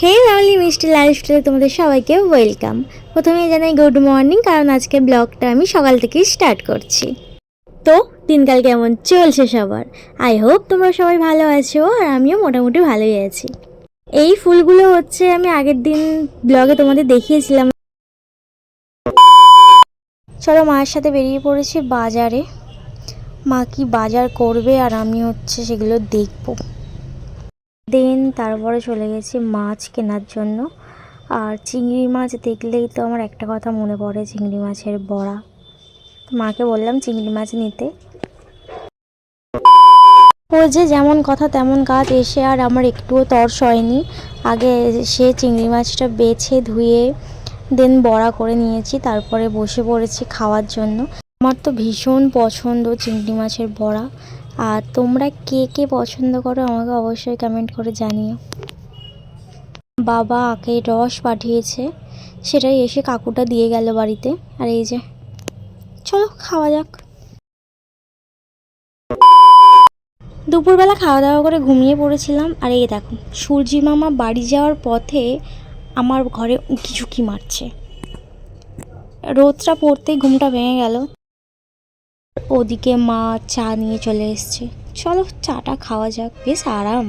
হে lovely মিষ্টি লাইফস্টাইলে তোমাদের সবাইকে ওয়েলকাম প্রথমেই জানাই গুড মর্নিং কারণ আজকে ব্লগটা আমি সকাল থেকেই স্টার্ট করছি। তো, দিনকাল কেমন চলছে সবার? আই হোপ তোমরা সবাই ভালো আছো, আর আমিও মোটামুটি ভালোই আছি। এই ফুলগুলো হচ্ছে আমি আগের দিন ব্লগে তোমাদের দেখিয়েছিলাম। চলো মায়ের সাথে বেরিয়ে পড়েছি বাজারে। মা কি বাজার করবে আর আমি হচ্ছে সেগুলো দেখব। দেন তারপরে চলে গেছি মাছ কেনার জন্য। আর চিংড়ি মাছ দেখলেই তো আমার একটা কথা মনে পড়ে, চিংড়ি মাছের বড়া। মাকে বললাম চিংড়ি মাছ নিতে। ও যে যেমন কথা তেমন কাজ, এসে আর আমার একটুও তর্স হয়নি। আগে সে চিংড়ি মাছটা বেছে ধুয়ে, দেন বড়া করে নিয়েছি, তারপরে বসে পড়েছি খাওয়ার জন্য। আমার তো ভীষণ পছন্দ চিংড়ি মাছের বড়া। আর তোমরা কে কে পছন্দ করো আমাকে অবশ্যই কমেন্ট করে জানিও। বাবা আখের রস পাঠিয়েছে, সেটাই এসে কাকুটা দিয়ে গেল বাড়িতে। আর এই যে, চলো খাওয়া যাক। দুপুরবেলা খাওয়া দাওয়া করে ঘুমিয়ে পড়েছিলাম, আর এই দেখো, সূর্যি মামা বাড়ি যাওয়ার পথে আমার ঘরে উঁকি ঝুঁকি মারছে। রোদটা পড়তেই ঘুমটা ভেঙে গেল। ওদিকে মা চা নিয়ে চলে এসছে। চলো চাটা খাওয়া যাক, বেশ আরাম।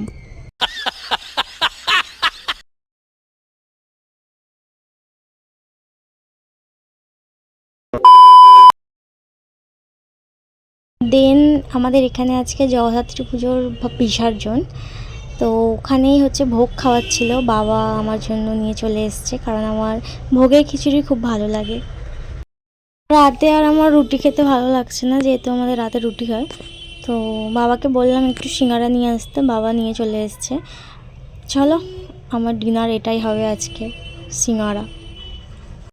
দেন আমাদের এখানে আজকে জগদ্ধাত্রী পুজোর বিসর্জন। তো ওখানেই হচ্ছে ভোগ খাওয়াচ্ছিল, বাবা আমার জন্য নিয়ে চলে এসছে, কারণ আমার ভোগের খিচুড়ি খুব ভালো লাগে। রাতে আর আমার রুটি খেতে ভালো লাগছে না, যেহেতু আমাদের রাতে রুটি হয়। তো বাবাকে বললাম একটু সিঙ্গারা নিয়ে আসতে, বাবা নিয়ে চলে এসছে। চলো, আমার ডিনার এটাই হবে আজকে, সিঙ্গারা।